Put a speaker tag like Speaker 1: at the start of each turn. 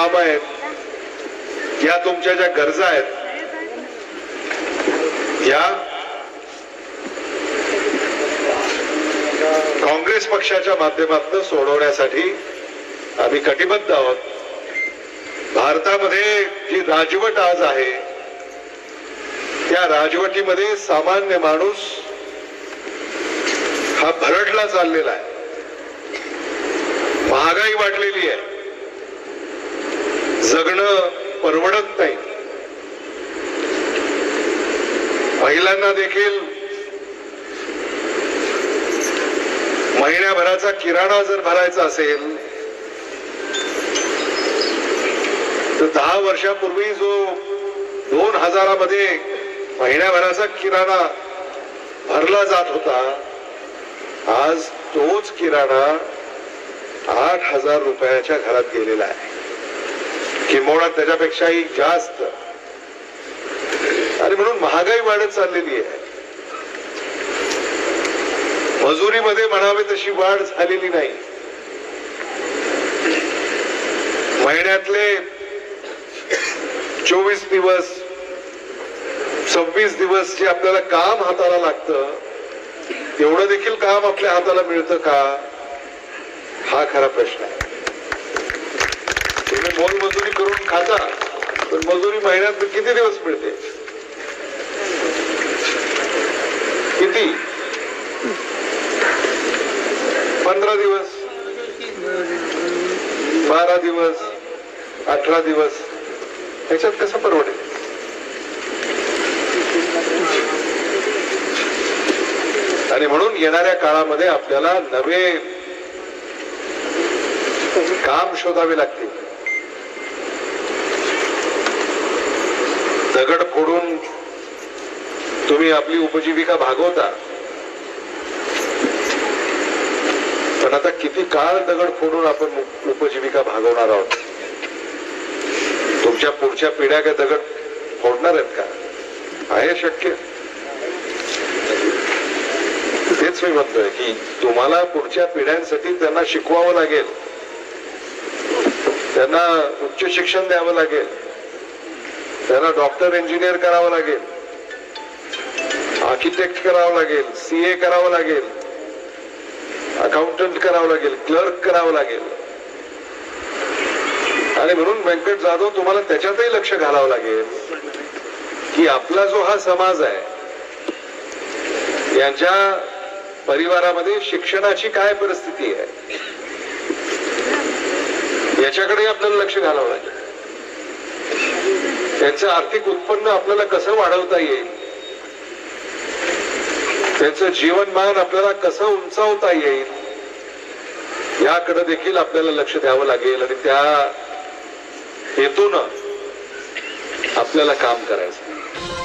Speaker 1: काम आहेत. या तुमच्या ज्या गरजा आहेत. या काँग्रेस पक्षाच्या माध्यमातून सोडवण्यासाठी आम्ही कटिबद्ध आहोत. भारतामध्ये जी राजवट आज आहे त्या राजवटीमध्ये सामान्य माणूस हा भरडला चाललेला आहे. महागाई वाढलेली आहे. जगणं परवडत नाही. महिलांना देखील महिन्याभराचा किराणा जर भरायचा असेल तर दहा वर्षापूर्वी जो दोन हजारामध्ये महिन्याभराचा किराणा भरला जात होता आज तोच किराणा आठ हजार रुपयाच्या घरात गेलेला आहे. किंबहुना त्याच्यापेक्षाही जास्त. आणि म्हणून महागाई वाढत चाललेली आहे. मजुरीमध्ये म्हणावे तशी वाढ झालेली नाही. महिन्यातले चोवीस दिवस सव्वीस दिवस जे आपल्याला काम हाताला लागतं तेवढं देखील काम आपल्या हाताला मिळतं का? हा खरा प्रश्न आहे. मोल मजुरी करून खाता पण मजुरी महिन्यात किती दिवस मिळते? किती? पंधरा दिवस बारा दिवस अठरा दिवस ह्याच्यात कसं परवडेल? आणि म्हणून येणाऱ्या काळामध्ये आपल्याला नवे काम शोधावे लागतील. दगड फोडून तुम्ही आपली उपजीविका भागवता. पण आता किती काळ दगड फोडून आपण उपजीविका भागवणार आहोत? तुमच्या पुढच्या पिढ्या काय दगड फोडणार आहेत का? आहे शक्य. तेच मी म्हणतोय की तुम्हाला पुढच्या पिढ्यांसाठी त्यांना शिकवावं लागेल. त्यांना उच्च शिक्षण द्यावं लागेल. त्यांना डॉक्टर इंजिनियर करावं लागेल. आर्किटेक्ट करावं लागेल. सीए करावं लागेल. अकाउंटंट करावं लागेल. क्लर्क करावं लागेल. आणि म्हणून व्यंकट जाधव तुम्हाला त्याच्यातही लक्ष घालावं लागेल की आपला जो हा समाज आहे यांच्या परिवारामध्ये शिक्षणाची काय परिस्थिती आहे? याच्याकडे आपल्याला लक्ष घालावं लागेल. त्यांचं आर्थिक उत्पन्न आपल्याला कसं वाढवता येईल? त्यांचं जीवनमान आपल्याला कसं उंचावता येईल? याकडे देखील आपल्याला लक्ष द्यावं लागेल आणि त्या हेतून आपल्याला काम करायचं.